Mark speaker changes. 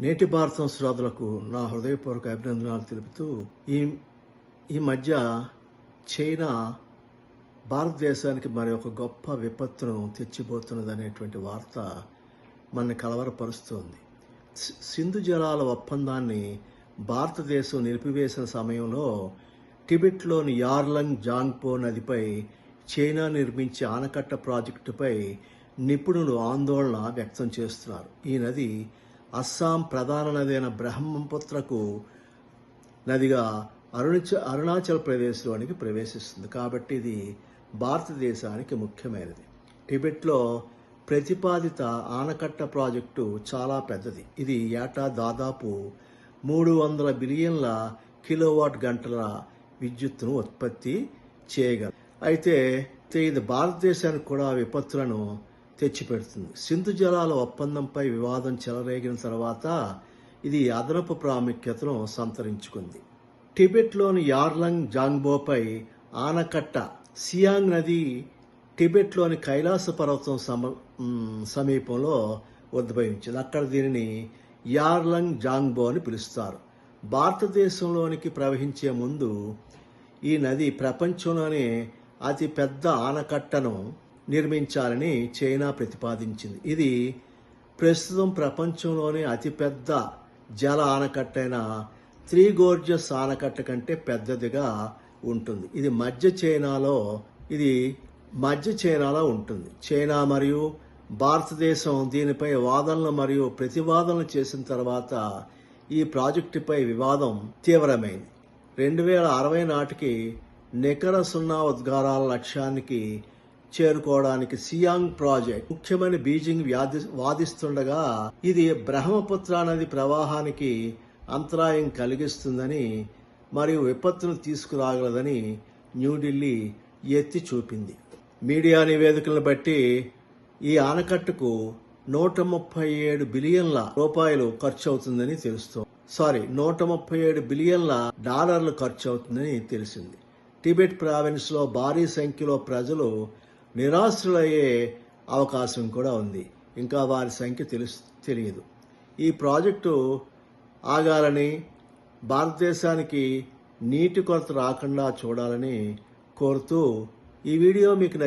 Speaker 1: నేటి భారతం శ్రోతలకు నా హృదయపూర్వక అభినందనలు తెలుపుతూ ఈ ఈ మధ్య చైనా భారతదేశానికి మరి ఒక గొప్ప విపత్తును తెచ్చిపోతున్నది అనేటువంటి వార్త మన కలవరపరుస్తోంది. సింధు జలాల ఒప్పందాన్ని భారతదేశం నిలిపివేసిన సమయంలో టిబెట్లోని యార్లంగ్ జాంగ్పో నదిపై చైనా నిర్మించే ఆనకట్ట ప్రాజెక్టుపై నిపుణులు ఆందోళన వ్యక్తం చేస్తున్నారు. ఈ నది అస్సాం ప్రధాన నది అయిన బ్రహ్మపుత్రకు నదిగా అరుణాచ అరుణాచల్ ప్రదేశ్లోనికి ప్రవేశిస్తుంది. కాబట్టి ఇది భారతదేశానికి ముఖ్యమైనది. టిబెట్లో ప్రతిపాదిత ఆనకట్ట ప్రాజెక్టు చాలా పెద్దది. ఇది ఏటా దాదాపు మూడు వందల బిలియన్ల కిలోవాట్ గంటల విద్యుత్తును ఉత్పత్తి చేయగలదు అయితే ఇది భారతదేశానికి కూడా విపత్తులను తెచ్చిపెడుతుంది. సింధు జలాల ఒప్పందంపై వివాదం చెలరేగిన తర్వాత ఇది అదనపు ప్రాముఖ్యతను సంతరించుకుంది. టిబెట్లోని యార్లంగ్ జాంగ్బోపై ఆనకట్ట సియాంగ్ నది టిబెట్లోని కైలాస పర్వతం సమ సమీపంలో ఉద్భవించింది. అక్కడ దీనిని యార్లంగ్ జాంగ్బో అని పిలుస్తారు. భారతదేశంలోనికి ప్రవహించే ముందు ఈ నది ప్రపంచంలోనే అతి పెద్ద ఆనకట్టను నిర్మించాలని చైనా ప్రతిపాదించింది. ఇది ప్రస్తుతం ప్రపంచంలోనే అతిపెద్ద జల ఆనకట్టైన త్రీ గోర్జస్ ఆనకట్ట కంటే పెద్దదిగా ఉంటుంది. ఇది మధ్య చైనాలో ఇది మధ్య చైనాలో ఉంటుంది. చైనా మరియు భారతదేశం దీనిపై వాదనలు మరియు ప్రతివాదనలు చేసిన తర్వాత ఈ ప్రాజెక్టుపై వివాదం తీవ్రమైంది. రెండు వేల అరవై నాటికి నికర సున్నా ఉద్గారాల లక్ష్యానికి చేరుకోవడానికి సియాంగ్ ప్రాజెక్ట్ ముఖ్యమైన బీజింగ్ వ్యాధి వాదిస్తుండగా ఇది బ్రహ్మపుత్ర నది ప్రవాహానికి అంతరాయం కలిగిస్తుందని మరియు విపత్తును తీసుకురాగలదని న్యూఢిల్లీ ఎత్తి చూపింది. మీడియా నివేదికలను బట్టి ఈ ఆనకట్టుకు నూట ముప్పై ఏడు బిలియన్ల రూపాయలు ఖర్చు అవుతుందని తెలుస్తోంది. సారీ నూట ముప్పై ఏడు బిలియన్ల డాలర్లు ఖర్చు అవుతుందని తెలిసింది. టిబెట్ ప్రావిన్స్లో భారీ సంఖ్యలో ప్రజలు నిరాశ్రులయ్యే అవకాశం కూడా ఉంది. ఇంకా వారి సంఖ్య తెలుసు తెలియదు. ఈ ప్రాజెక్టు ఆగాలని భారతదేశానికి నీటి కొరత రాకుండా చూడాలని కోరుతూ ఈ వీడియో మీకు నచ్చి